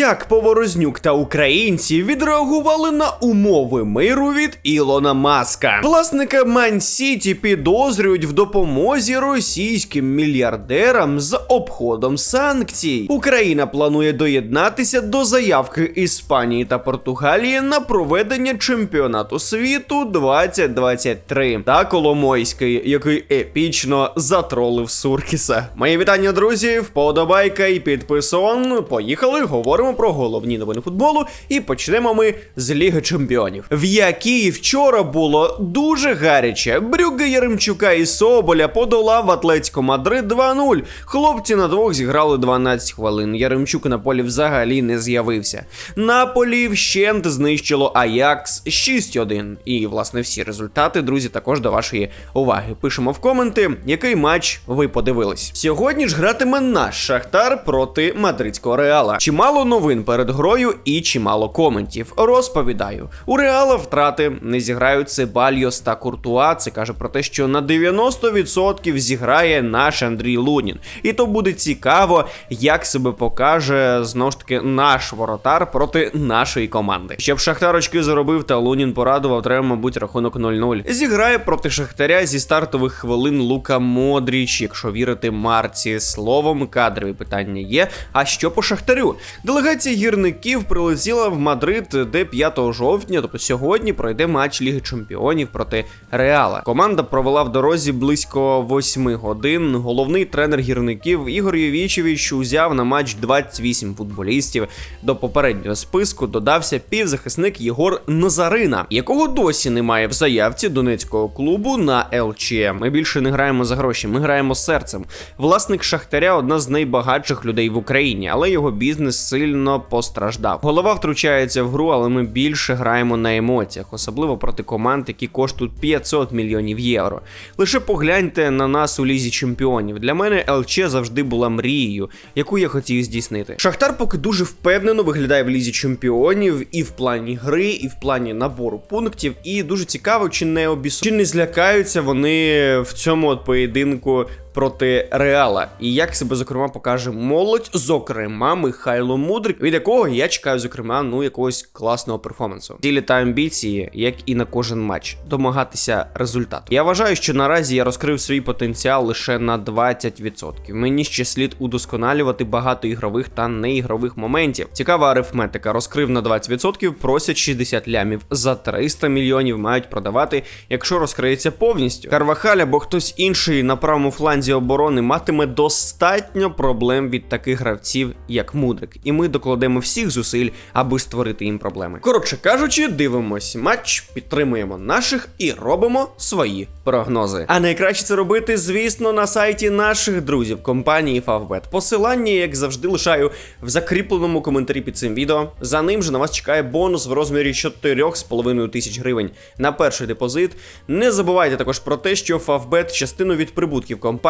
Як Поворознюк та українці відреагували на умови миру від Ілона Маска? Власника Ман Сіті підозрюють в допомозі російським мільярдерам з обходом санкцій. Україна планує доєднатися до заявки Іспанії та Португалії на проведення чемпіонату світу 2023 та Коломойський, який епічно затролив Суркіса. Мої вітання, друзі, вподобайка і підписон. Поїхали, говоримо про головні новини футболу. І почнемо ми з Ліги Чемпіонів, в якій вчора було дуже гаряче. Брюгге Яремчука і Соболя подолав Атлетсько Мадрид 2-0. Хлопці на двох зіграли 12 хвилин. Яремчук на полі взагалі не з'явився. Наполі вщент знищило Аякс 6-1. І, власне, всі результати, друзі, також до вашої уваги. Пишемо в коменти, який матч ви подивились. Сьогодні ж гратиме наш Шахтар проти мадридського реала. Чимало новин перед грою і чимало коментів. Розповідаю, у реала втрати не зіграють Себальйос та Куртуа. Це каже про те, що на 90% зіграє наш Андрій Лунін. І то буде цікаво, як себе покаже знову ж таки наш воротар проти нашої команди. Щоб Шахтар очки заробив та Лунін порадував, треба, мабуть, рахунок 0-0. Зіграє проти Шахтаря зі стартових хвилин Лука Модріч, якщо вірити Марці. Словом, кадрові питання є. А що по Шахтарю? Делегація гірників прилетіла в Мадрид, де 5 жовтня, тобто сьогодні, пройде матч Ліги Чемпіонів проти Реала. Команда провела в дорозі близько 8 годин. Головний тренер гірників Ігор Євічевич узяв на матч 28 футболістів. До попереднього списку додався півзахисник Єгор Назарина, якого досі немає в заявці донецького клубу на ЛЧ. Ми більше не граємо за гроші, ми граємо серцем. Власник Шахтаря одна з найбагатших людей в Україні, але його бізнес сильно постраждав. Голова втручається в гру, але ми більше граємо на емоціях, особливо проти команд, які коштують 500 мільйонів євро. Лише погляньте на нас у лізі чемпіонів. Для мене ЛЧ завжди була мрією, яку я хотів здійснити. Шахтар поки дуже впевнено виглядає в лізі чемпіонів і в плані гри, і в плані набору пунктів. І дуже цікаво, чи не обісу, чи не злякаються вони в цьому от поєдинку проти Реала. І як себе, зокрема, покаже молодь, зокрема, Михайло Мудрик, від якого я чекаю, зокрема, ну якогось класного перформансу. Цілі та амбіції, як і на кожен матч, домагатися результату. Я вважаю, що наразі я розкрив свій потенціал лише на 20%. Мені ще слід удосконалювати багато ігрових та неігрових моментів. Цікава арифметика. Розкрив на 20%, просять 60 лямів. За 300 мільйонів мають продавати, якщо розкриється повністю. Карвахаль або хтось інший на правому фланзі оборони матиме достатньо проблем від таких гравців, як Мудрик, і ми докладемо всіх зусиль, аби створити їм проблеми. Коротше кажучи, дивимось матч, підтримуємо наших і робимо свої прогнози. А найкраще це робити, звісно, на сайті наших друзів компанії Favbet. Посилання, як завжди, лишаю в закріпленому коментарі під цим відео. За ним же на вас чекає бонус в розмірі 4,5 тисяч гривень на перший депозит. Не забувайте також про те, що Favbet частину від прибутків компанії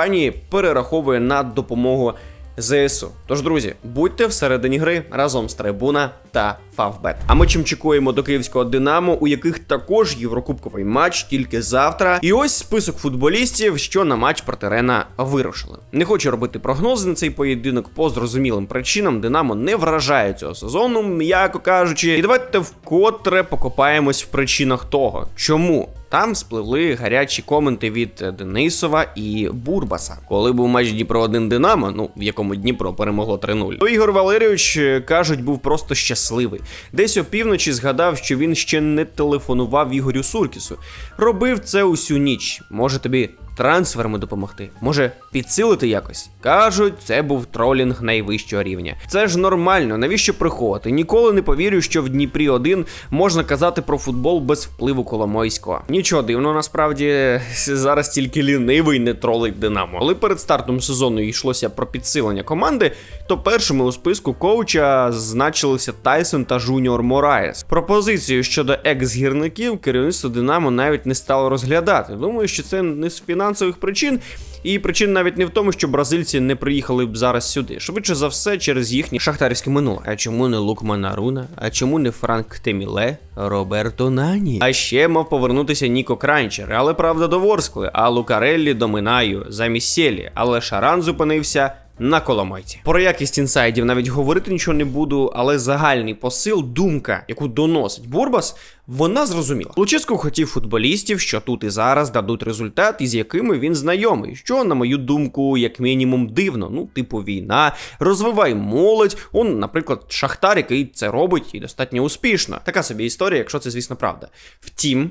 перераховує на допомогу ЗСУ. Тож, друзі, будьте всередині гри разом з Трибуна та Фавбет. А ми чимчикуємо до київського Динамо, у яких також єврокубковий матч тільки завтра. І ось список футболістів, що на матч проти Рена вирушили. Не хочу робити прогнози на цей поєдинок по зрозумілим причинам. Динамо не вражає цього сезону, м'яко кажучи. І давайте вкотре покопаємось в причинах того, чому. Там спливли гарячі коменти від Денисова і Бурбаса. Коли був матч Дніпро 1 Динамо, ну в якому Дніпро перемогло 3-0, то Ігор Валерійович кажуть, був просто щасливий. Десь опівночі згадав, що він ще не телефонував Ігорю Суркісу. Робив це усю ніч. Може тобі трансферами допомогти, може підсилити якось. Кажуть, це був тролінг найвищого рівня. Це ж нормально, навіщо приховувати? Ніколи не повірю, що в Дніпрі 1 можна казати про футбол без впливу Коломойського. Нічого дивного, насправді зараз тільки лінивий не тролить Динамо. Коли перед стартом сезону йшлося про підсилення команди, то першими у списку коуча значилися Тайсон та Жуніор Мораєс. Пропозицію щодо екс-гірників керівництво Динамо навіть не стало розглядати. Думаю, що це не з фінансових причин. І причин навіть не в тому, що бразильці не приїхали б зараз сюди. Швидше за все, через їхнє шахтарське минуле. А чому не Лукман Аруна? А чому не Франк Теміле? Роберто Нані? А ще мав повернутися Ніко Кранчер, але правда до Ворскли, а Лукареллі до Минаю замість Селі. Але Шаран зупинився на коломойці. Про якість інсайдів навіть говорити нічого не буду, але загальний посил, думка, яку доносить Бурбас, вона зрозуміла. Луческо хотів футболістів, що тут і зараз дадуть результат, із якими він знайомий. Що, на мою думку, як мінімум дивно. Ну, типу, війна, розвивай молодь. Он, наприклад, Шахтар, який це робить і достатньо успішно. Така собі історія, якщо це, звісно, правда. Втім,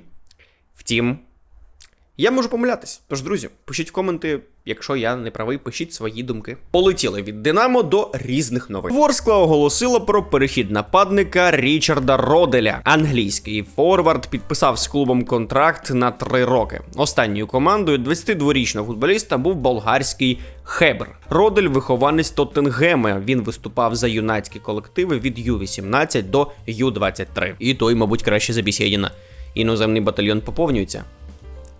втім. Я можу помилятись. Тож, друзі, пишіть в коменти, якщо я не правий, пишіть свої думки. Полетіли від Динамо до різних новин. Ворскла оголосила про перехід нападника Річарда Роделя. Англійський форвард підписав з клубом контракт на три роки. Останньою командою 22-річного футболіста був болгарський Хебр. Родель вихованець Тоттенгема. Він виступав за юнацькі колективи від Ю-18 до Ю-23. І той, мабуть, краще за Бісєдіна. Іноземний батальйон поповнюється.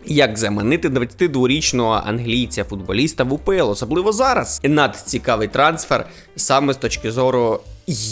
Як заманити 22-річного англійця футболіста в УПЛ, особливо зараз? Надцікавий трансфер саме з точки зору.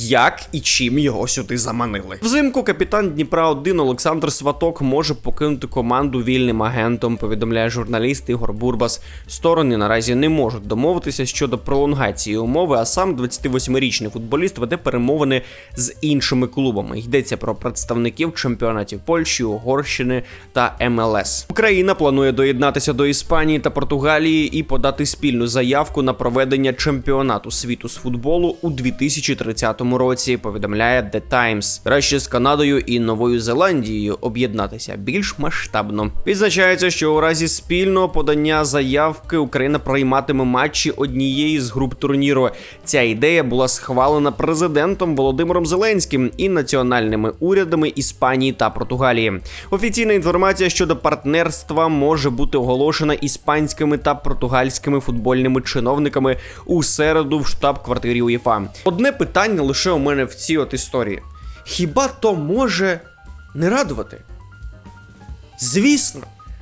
Як і чим його сюди заманили. Взимку капітан Дніпра 1 Олександр Сваток може покинути команду вільним агентом, повідомляє журналіст Ігор Бурбас. Сторони наразі не можуть домовитися щодо пролонгації умови, а сам 28-річний футболіст веде перемовини з іншими клубами. Йдеться про представників чемпіонатів Польщі, Угорщини та МЛС. Україна планує доєднатися до Іспанії та Португалії і подати спільну заявку на проведення чемпіонату світу з футболу у 2030 році. Повідомляє The Times. Краще з Канадою і Новою Зеландією об'єднатися більш масштабно. Відзначається, що у разі спільного подання заявки Україна прийматиме матчі однієї з груп турніру. Ця ідея була схвалена президентом Володимиром Зеленським і національними урядами Іспанії та Португалії. Офіційна інформація щодо партнерства може бути оголошена іспанськими та португальськими футбольними чиновниками у середу в штаб-квартирі УЄФА. Одне питання лише у мене в цій от історії: хіба то може не радувати? Звісно,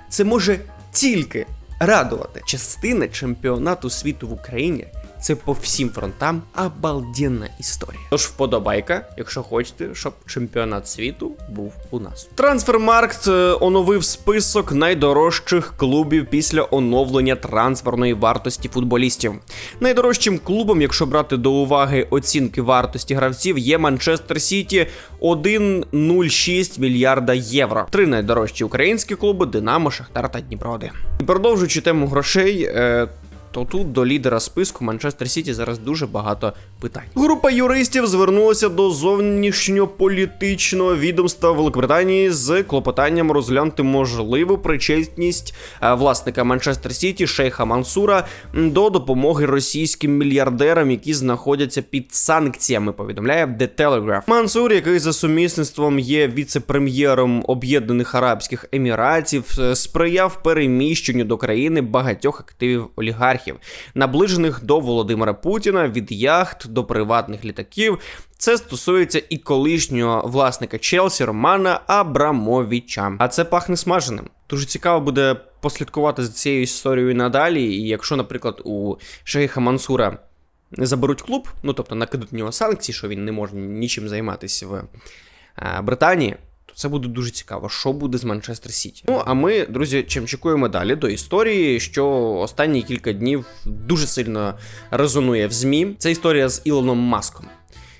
це може тільки радувати. Частина чемпіонату світу в Україні це по всім фронтам обалденна історія. Тож вподобайка, якщо хочете, щоб чемпіонат світу був у нас. Трансфермаркт е, оновив список найдорожчих клубів після оновлення трансферної вартості футболістів. Найдорожчим клубом, якщо брати до уваги оцінки вартості гравців, є Манчестер Сіті 1,06 мільярда євро. Три найдорожчі українські клуби Динамо, Шахтар та Дніпроди. І продовжуючи тему грошей. То тут до лідера списку Манчестер Сіті зараз дуже багато питань. Група юристів звернулася до зовнішньополітичного відомства Великобританії з клопотанням розглянути можливу причетність е, власника Манчестер Сіті Шейха Мансура до допомоги російським мільярдерам, які знаходяться під санкціями. Повідомляє The Telegraph. Мансур, який за сумісництвом є віце-прем'єром Об'єднаних Арабських Еміратів, е, сприяв переміщенню до країни багатьох активів олігархів олігархів, наближених до Володимира Путіна від яхт до приватних літаків. Це стосується і колишнього власника Челсі Романа Абрамовича. А це пахне смаженим. Дуже цікаво буде послідкувати за цією історією надалі. І якщо, наприклад, у Шейха Мансура заберуть клуб, ну тобто накидуть нього санкції, що він не може нічим займатися в е, Британії це буде дуже цікаво, що буде з Манчестер Сіті. Ну а ми, друзі, чим чекуємо далі до історії, що останні кілька днів дуже сильно резонує в ЗМІ. Це історія з Ілоном Маском.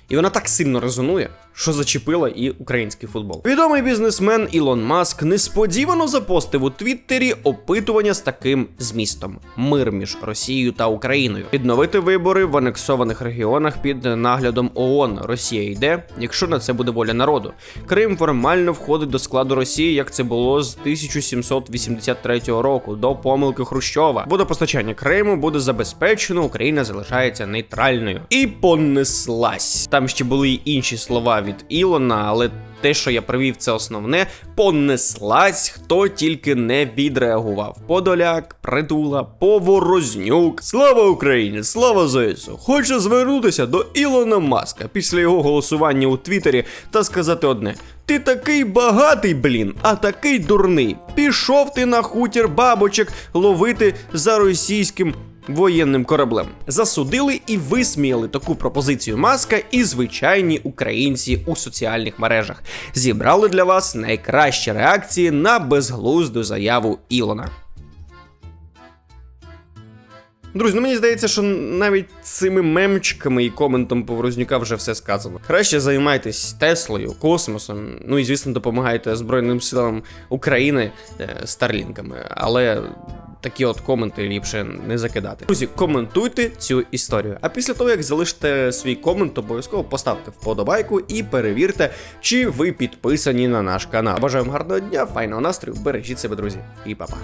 І вона так сильно резонує, що зачепила і український футбол. Відомий бізнесмен Ілон Маск несподівано запостив у Твіттері опитування з таким змістом: мир між Росією та Україною. Відновити вибори в анексованих регіонах під наглядом ООН. Росія йде, якщо на це буде воля народу. Крим формально входить до складу Росії, як це було з 1783 року до помилки Хрущова. Водопостачання Криму буде забезпечено, Україна залишається нейтральною. І понеслась. Там ще були й інші слова від Ілона, але те, що я привів, це основне, понеслась, хто тільки не відреагував. Подоляк, притула, поворознюк. Слава Україні! Слава ЗСУ! Хочу звернутися до Ілона Маска після його голосування у Твіттері та сказати одне: ти такий багатий, блін, а такий дурний. Пішов ти на хутір бабочок ловити за російським воєнним кораблем. Засудили і висміяли таку пропозицію маска і звичайні українці у соціальних мережах. Зібрали для вас найкращі реакції на безглузду заяву Ілона. Друзі, ну мені здається, що навіть цими мемчиками і коментом Поворознюка вже все сказано. Краще займайтесь Теслою, космосом. Ну і звісно, допомагайте Збройним силам України е, старлінками. Але такі от коменти ліпше не закидати. Друзі, коментуйте цю історію. А після того, як залишите свій комент, обов'язково поставте вподобайку і перевірте, чи ви підписані на наш канал. Бажаю вам гарного дня, файного настрою, бережіть себе, друзі, і па-па.